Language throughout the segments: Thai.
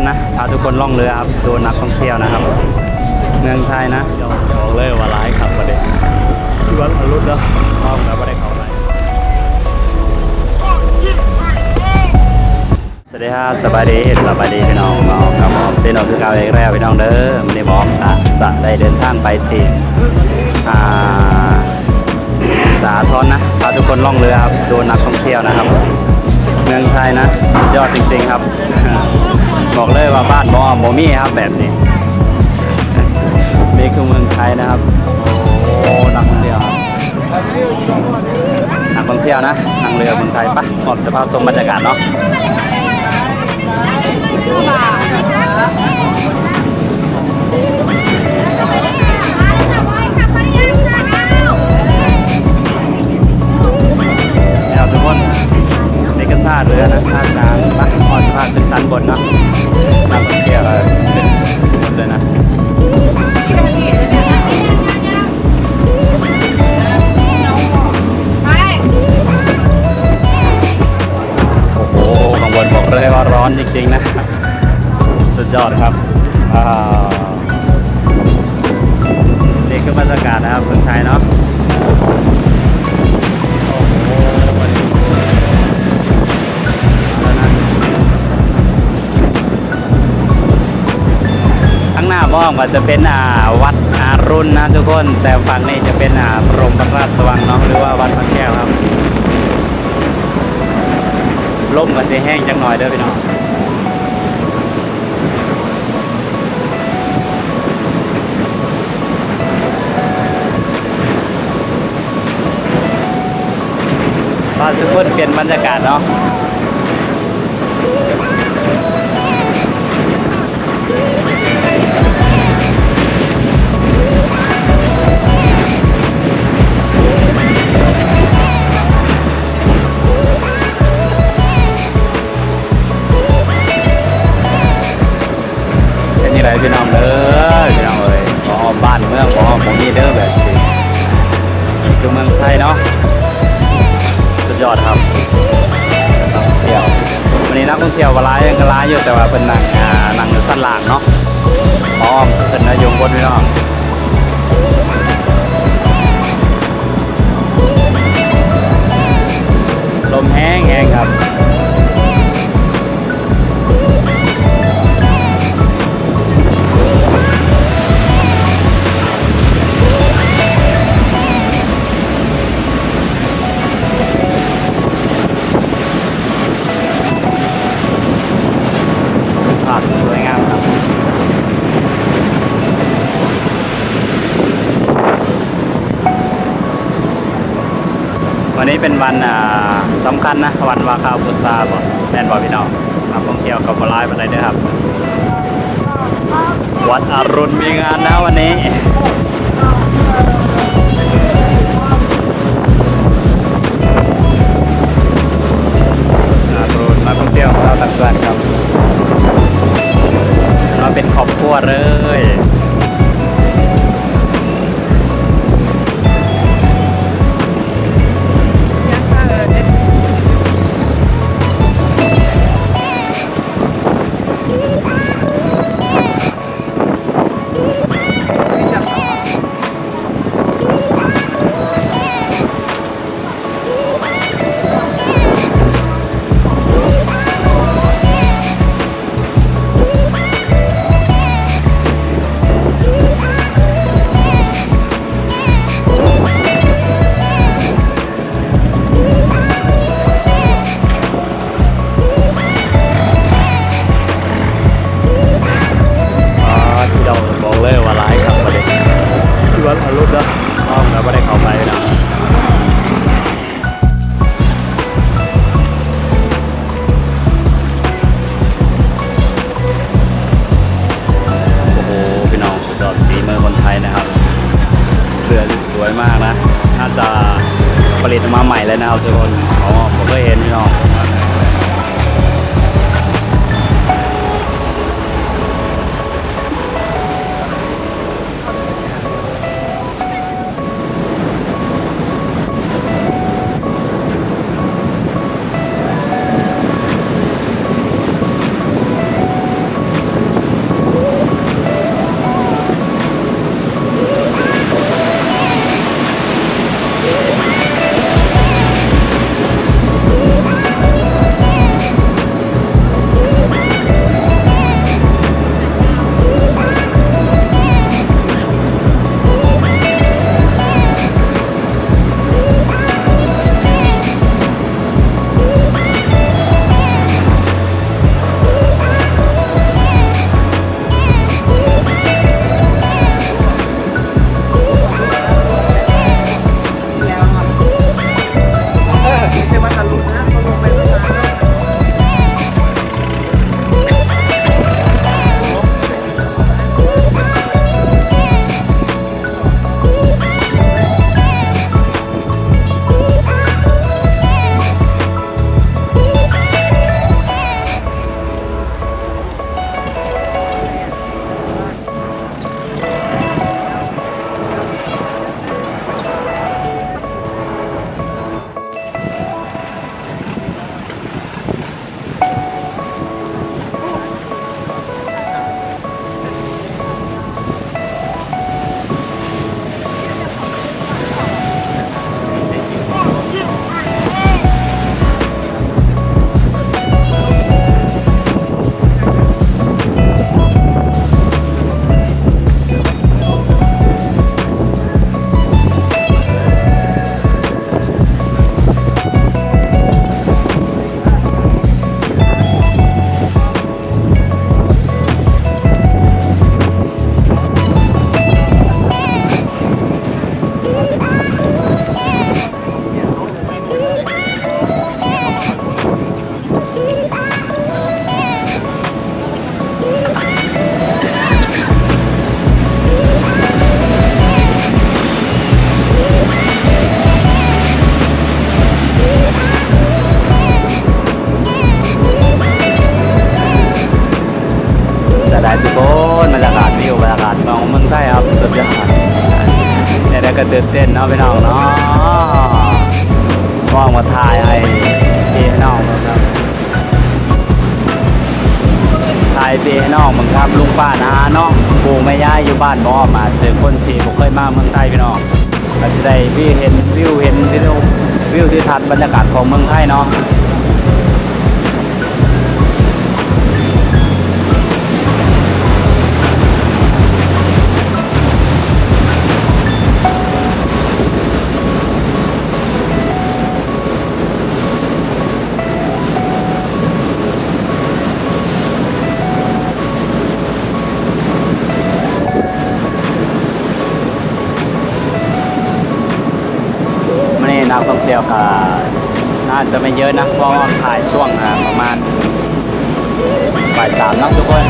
อนนะพาทุกคนล่องเรือครับดูนักท่องเที่ยวนะครับ เมืองไทยนะบอกเลยว่าร้ายครับประเด็นที่วัดอรุณเนาะห้องแล้วไม่ได้เข้าไปสวัสดีครับสบายดีสบายดีพี่น้องน้องครับผมพี่น้องคือเก่าอีกแล้วพี่น้องเด้อวันนี้บอกอะจะได้เดินทางไปที่อ่าสาทรนะพาทุกคนล่องเรือครับดูนักท่องเที่ยวนะครับ เมืองไทยนะสุดยอดจริงๆครับ บอกเลยว่าบ้านบอมโมมี่ครับแบบนี้นี่คือเมืองไทยนะครับ โอ้นักท่องเที่ยวครับนักท่องเที่ยวนะนั่งเรือเมืองไทยปะขอบจะพาชมบรรยากาศเนาะทุกคน ก็ท่าเรือนะท่ากลางปะขอบจะพาขึ้นชั้นบนเนาะนักท่องเที่ยวเลยขึ้นบนเลยนะโอ้โหข้างบนบอกเลยว่าร้อนจริงๆนะ สุดยอดครับอ่านี่คือบรรยากาศนะครับเมืองไทยเนาะ องก็จะเป็นอ่าวัดอารุณนะทุกคน แต่ฝั่งนี้จะเป็นอ่าพรมพระราชวังเนาะหรือว่าวัดพระแก้วครับล่มกันสิแห้งจังหน่อยเด้อพี่น้องพาทุกคนเปลี่ยนบรรยากาศเนาะ เป็นวันอ่าสำคัญนะวันวาคาบุษาบ่แมนบ่พี่น้องนักท่องเที่ยวกับบรายมาได้ด้อครับ วัดอรุณมีงานนะวันนี้อรุณนักท่องเที่ยวชาวต่างชาติครับมาเป็นครอบครัวเลยากนะ น่าจะผลิตออกมาใหม่เลยนะครับทุกคน อ๋อ ผมก็เห็นพี่น้อง ได้ทุกคนบรรยากาศวิวบรรยากาศของเมืองไทยครับสุดยอดเนี่ยได้ก็ตื่นเต้นเนาะพี่น้องเนาะว่างมาถ่ายให้พี่ให้น้องครับถ่ายพี่ให้น้องมึงครับลุงป้านาเนาะปู่แม่ย่าอยู่บ้านบ่มาเจอคนที่บ่เคยมาเมืองไทยพี่น้องก็จะได้วิวเห็นวิวเห็นวิววิวที่ทัศน์บรรยากาศของเมืองไทยเนาะ ยวก็น่าจะไม่เยอะนะเพราะว่าถ่ายช่วงประมาณบ่ายสามนะทุกคน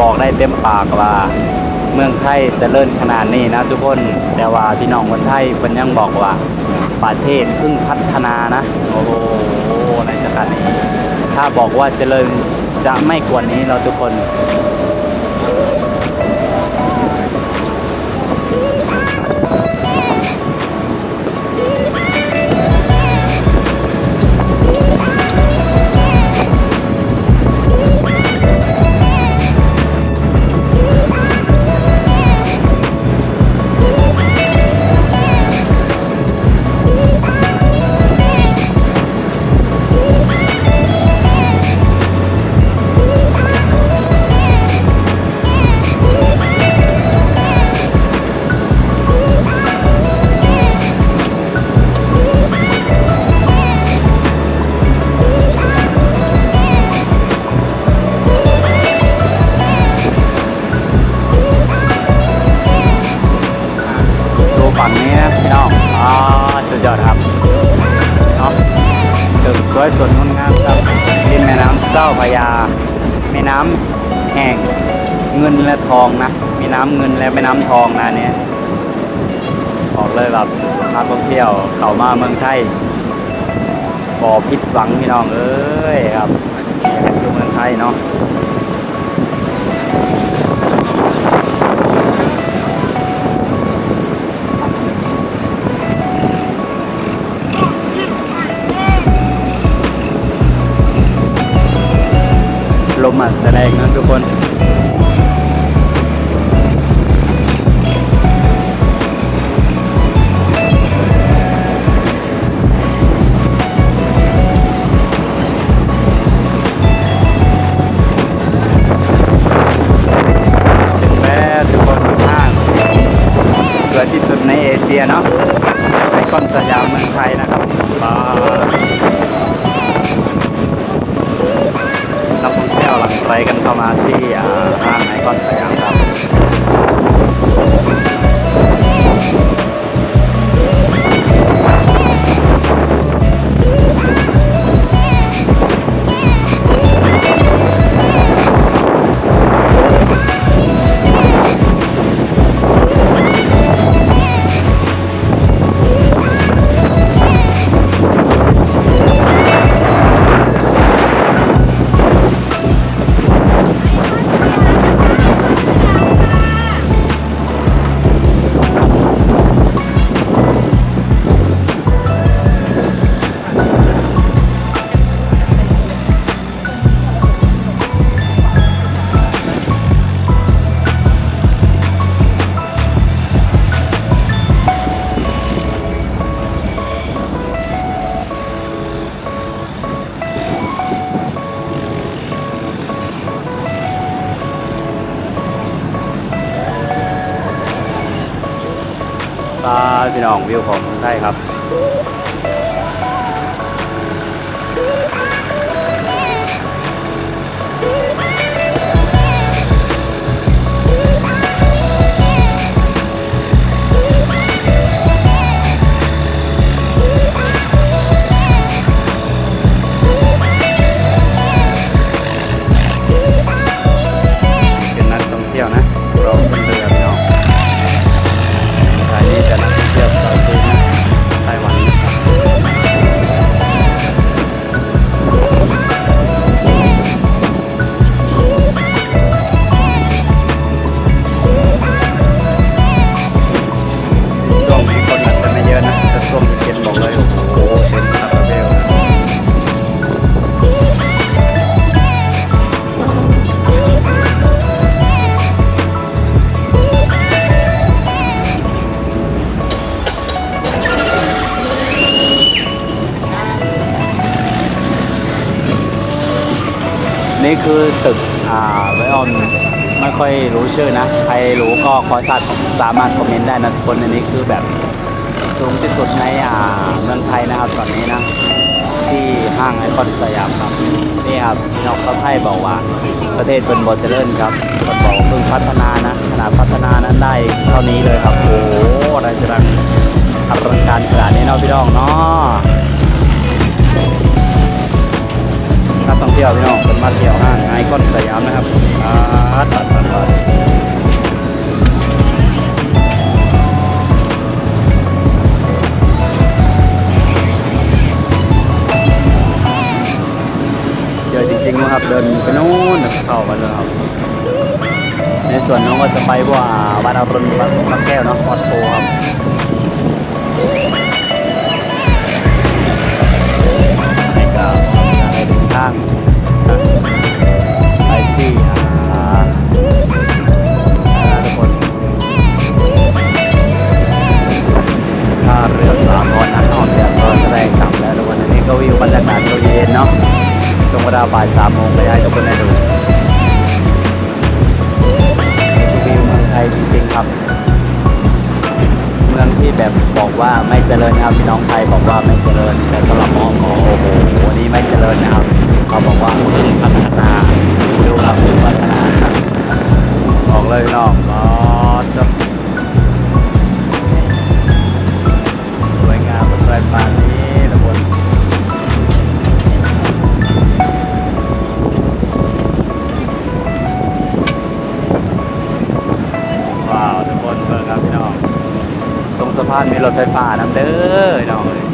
บอกได้เต็มปากว่า เมืองไทยเจะเลิ่นขนาดนี้นะทุกคนแต่ว่าพี่น้องคนไทยมันยังบอกว่า ประเทศเพิ่งพัฒนานะโอ้โหในจักรนี้ถ้าบอกว่าเจริญจะไม่กว่านี้เราทุกคน พระยาแม่น้ำแห้งเงินและทองนะมีน้ำเงินและแม่น้ำทองนะเนี่ยบอกเลยแบบนักท่องเที่ยวเข้ามาเมืองไทยบ่ผิดหวังพี่น้องเอ้ยครับนี่แหละคือเมืองไทยเนาะ มอะแสดงนะทุกคน กันเข้ามาที่ห้างไอคอนสยามครับ องวิวของ คือตึกอ่าไวออนไม่ค่อยรู้ชื่อนะ ใครรู้ก็ขอสาสามารถคอมเมนต์ได้นะทุกคนอันนี้คือแบบสูงที่สุดในอ่าเมืองไทยนะครับตอนนี้นะ ที่ห้างไอคอนสยามครับนี่ครับน้องเขาไทยบอกว่าประเทศเป็นบอเจริญครับก็บอกเพิ่งพัฒนานะขนาดพัฒนานั้นได้เท่านี้เลยครับโอ้ พานมีรถไฟฟ้านำเด้อน้อง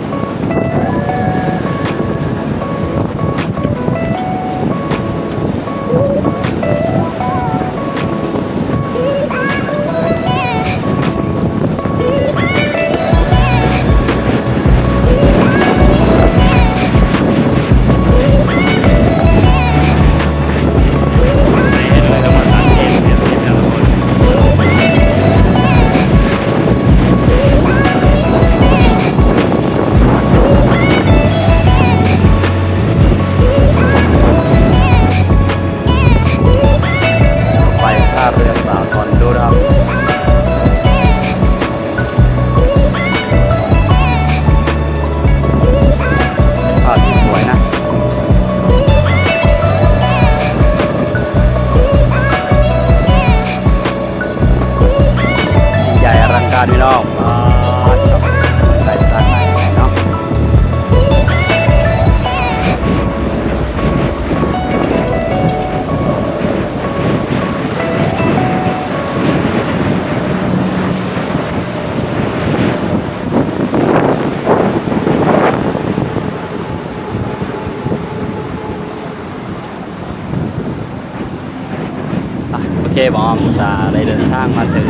บอมจะได้เดินทางมาถึง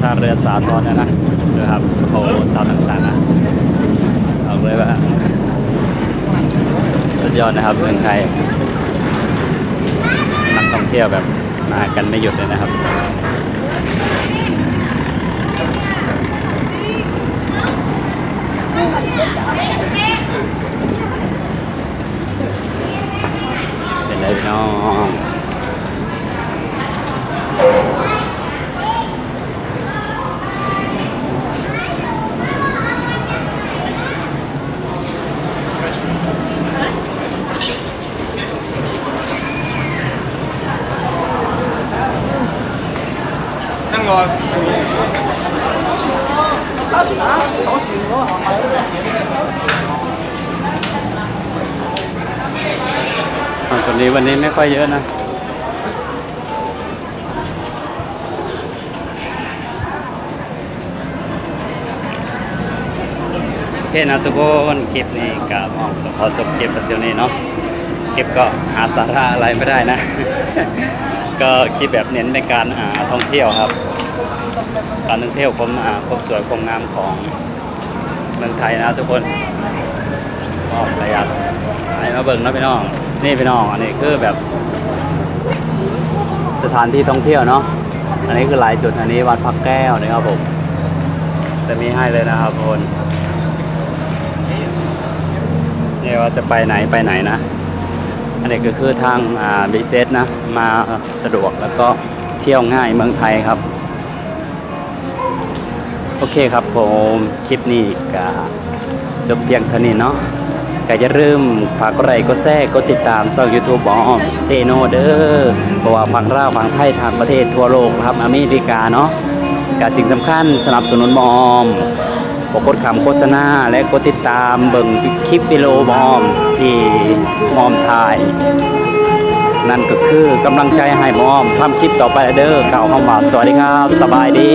ท่าเรือสาทรแล้วนะนะครับโอ้สาวทั้งชันนะเอาเลยว่าสุดยอดนะครับเมืองไทยนักท่องเที่ยวแบบมากันไม่หยุดเลยนะครับเป็นไรพี่น้องรอ อ่าคนนี้วันนี้ไม่ ค่อยเยอะนะโอเคนะทุกคนคลิปนี้กับอ๋อก็ขอจบคลิปแบบเดียวนี้เนาะคลิปก็หาสาระอะไรไม่ได้นะ ก็คลิปแบบเน้นในการอาท่องเที่ยวครับ การท่องเที่ยวความอ่าความสวยความงามของเมืองไทยนะทุกคนก็ประหยัดให้มาเบิ่งนะพี่น้อง นี่พี่น้องอันนี้คือแบบ สถานที่ท่องเที่ยวเนาะอันนี้คือหลายจุดอันนี้วัดพระแก้วนะครับผมจะมีให้เลยนะครับคนนี่ว่าจะไปไหนไปไหนนะ อันนี้ก็คือทางอ่าบีเจนะ มาสะดวกแล้วก็เที่ยวง่ายเมืองไทยครับ โอเคครับผม คลิปนี้ก็จบเพียงเท่านี้เนาะ ก็จะเริ่มฝากไลค์กดแชร์กดติดตามช่อง YouTube บอมเซโนเดอร์เพราะว่าฝังลาวฝั่งไทยทางประเทศทั่วโลกครับอเมริกาเนาะการสิ่งสำคัญสนับสนุนบอมกกดคำโฆษณาและกดติดตามเบิ่งคลิปวิดีโอบอมที่มอมถ่าย นั่นก็คือกำลังใจให้บอมทำคลิปต่อไปเด้อเก่าเข้ามาสวัสดีครับ สบายดี